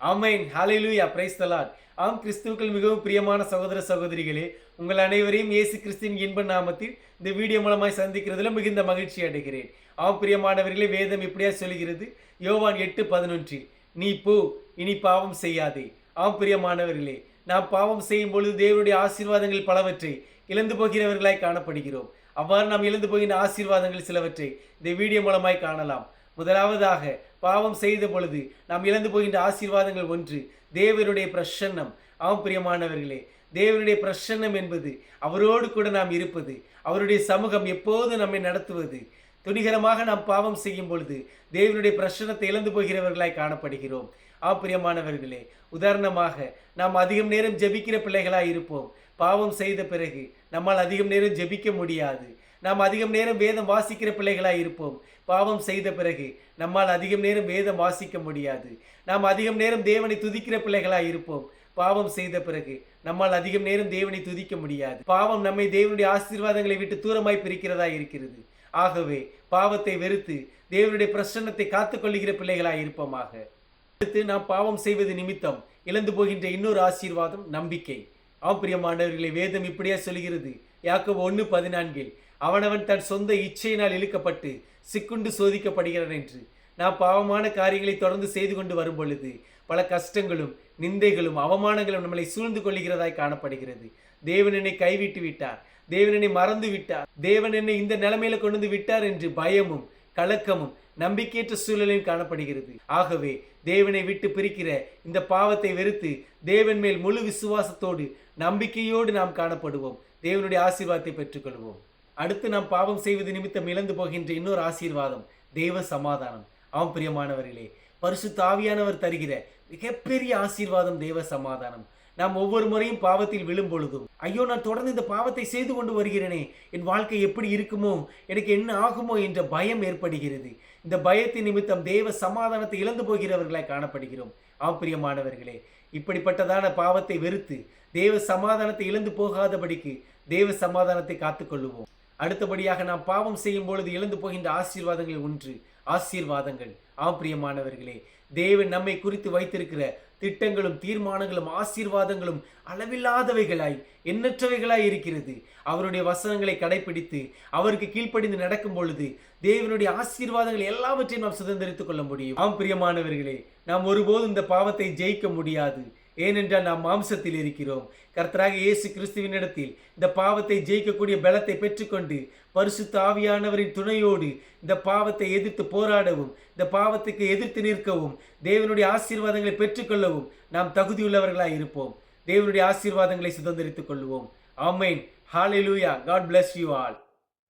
ஆமைன். ஹalleluya. Price தலாட் ஆம் கிறிஸ்துவுக்கள் மிகவும் பிரியமான சகோதர சகோதரிகளே உங்கள் அனைவரையும் இயேசு கிறிஸ்தின் இன்ப நாமத்தில் இந்த வீடியோ மூலமாய் சந்திக்கிறதுல மிகுந்த மகிழ்ச்சி அடைகிறேன். ஆம் பிரியமானவர்களே வேதம் இப்படியா சொல்கிறது யோவான் எட்டு பதினொன்றில் நீ போ இனி பாவம் செய்யாதே. ஆம் பிரியமானவர்களே நாம் பாவம் செய்யும் பொழுது தேவனுடைய ஆசீர்வாதங்கள் பலவற்றை இழந்து போகிறவர்களாய் காணப்படுகிறோம். அவ்வாறு நாம் இழந்து போகின்ற ஆசீர்வாதங்கள் சிலவற்றை இந்த வீடியோ மூலமாய் காணலாம். முதலாவதாக பாவம் செய்த பொழுது நாம் இழந்து போகின்ற ஆசீர்வாதங்கள் ஒன்று தேவனுடைய பிரசன்னம். ஆம் பிரியமானவர்களே தேவனுடைய பிரசன்னம் என்பது அவரோடு கூட நாம் இருப்பது அவருடைய சமூகம் எப்போது நம்மை நடத்துவது. துணிகரமாக நாம் பாவம் செய்யும் பொழுது தேவனுடைய பிரசனத்தை இழந்து போகிறவர்களாய் காணப்படுகிறோம். ஆப்பிரியமானவர்களே உதாரணமாக நாம் அதிகம் நேரம் ஜெபிக்கிற பிள்ளைகளாய் இருப்போம். பாவம் செய்த பிறகு நம்மால் அதிகம் நேரம் ஜெபிக்க முடியாது. நாம் அதிகம் நேரம் வேதம் வாசிக்கிற பிள்ளைகளாக இருப்போம். பாவம் செய்த பிறகு நம்மால் அதிகம் நேரம் வேதம் வாசிக்க முடியாது. நாம் அதிகம் நேரம் தேவனை துதிக்கிற பிள்ளைகளாக இருப்போம். பாவம் செய்த பிறகு நம்மால் அதிகம் நேரம் தேவனை துதிக்க முடியாது. பாவம் நம்மை தேவனுடைய ஆசீர்வாதங்களை விட்டு தூரமாய் பிரிக்கிறதா இருக்கிறது. ஆகவே பாவத்தை வெறுத்து தேவனுடைய பிரசன்னத்தை காத்துக்கொள்ளுகிற பிள்ளைகளாக இருப்போமாக. அடுத்து நாம் பாவம் செய்வது நிமித்தம் இழந்து போகின்ற இன்னொரு ஆசீர்வாதம் நம்பிக்கை. ஆம் பிரியமானவர்களை வேதம் இப்படியா சொல்கிறது யாக்கோ ஒன்று பதினான்கில் அவனவன் தன் சொந்த இச்சையினால் இழுக்கப்பட்டு சிக்குண்டு சோதிக்கப்படுகிறான் என்று. நாம் பாவமான காரியங்களை தொடர்ந்து செய்து கொண்டு வரும் பொழுது பல கஷ்டங்களும் நிந்தைகளும் அவமானங்களும் நம்மளை சூழ்ந்து கொள்ளுகிறதாய் காணப்படுகிறது. தேவன் என்னை கைவிட்டு விட்டார். தேவன் என்னை மறந்து விட்டார். தேவன் என்னை இந்த நிலைமையில கொண்டு வந்து விட்டார் என்று பயமும் கலக்கமும் நம்பிக்கையற்ற சூழலையும் காணப்படுகிறது. ஆகவே தேவனை விட்டு பிரிக்கிற இந்த பாவத்தை வெறுத்து தேவன் மேல் முழு விசுவாசத்தோடு நம்பிக்கையோடு நாம் காணப்படுவோம். தேவனுடைய ஆசீர்வாதத்தை பெற்றுக்கொள்வோம். அடுத்து நாம் பாவம் செய்வது நிமித்தம் இழந்து போகின்ற இன்னொரு ஆசீர்வாதம் தெய்வ சமாதானம். ஆம் பிரியமானவர்களே பரிசு தாவியானவர் தருகிற மிகப்பெரிய ஆசீர்வாதம் தெய்வ சமாதானம். நாம் ஒவ்வொரு முறையும் பாவத்தில் விழும் பொழுதும் ஐயோ நான் தொடர்ந்து இந்த பாவத்தை செய்து கொண்டு வருகிறேனே என் வாழ்க்கை எப்படி இருக்குமோ எனக்கு என்ன ஆகுமோ என்ற பயம் ஏற்படுகிறது. இந்த பயத்தின் நிமித்தம் தேவ சமாதானத்தை இழந்து போகிறவர்களாய் காணப்படுகிறோம். ஆப்பிரியமானவர்களே இப்படிப்பட்டதான பாவத்தை வெறுத்து தேவ சமாதானத்தை இழந்து போகாதபடிக்கு தேவ சமாதானத்தை காத்துக்கொள்ளுவோம். அடுத்தபடியாக நாம் பாவம் செய்யும் பொழுது இழந்து போகின்ற ஆசீர்வாதங்கள் ஒன்று. ஆசீர்வாதங்கள். ஆம் பிரியமானவர்களே தேவன் நம்மை குறித்து வைத்திருக்கிற திட்டங்களும் தீர்மானங்களும் ஆசீர்வாதங்களும் அளவில்லாதவைகளாய் எண்ணற்றவைகளாய் இருக்கிறது. அவருடைய வசனங்களை கடைபிடித்து அவருக்கு கீழ்ப்படிந்து நடக்கும் பொழுது தேவனுடைய ஆசீர்வாதங்கள் எல்லாவற்றையும் நாம் சுதந்திரித்துக் கொள்ள முடியும். ஆம் பிரியமானவர்களே நாம் ஒருபோதும் இந்த பாவத்தை ஜெயிக்க முடியாது. ஏனென்றால் நாம் மாம்சத்தில் இருக்கிறோம். கர்த்தராக இயேசு கிறிஸ்துவின் இடத்தில் இந்த பாவத்தை ஜெயிக்கக்கூடிய பலத்தை பெற்றுக்கொண்டு பரிசுத்த ஆவியானவரின் துணையோடு இந்த பாவத்தை எதிர்த்து போராடவும் இந்த பாவத்துக்கு எதிர்த்து நிற்கவும் தேவனுடைய ஆசீர்வாதங்களை பெற்றுக்கொள்ளவும் நாம் தகுதியுள்ளவர்களாக இருப்போம். தேவனுடைய ஆசீர்வாதங்களை சுதந்திரித்துக் கொள்வோம் ஆமேன். லூயா காட் பிளஸ் யூ ஆல்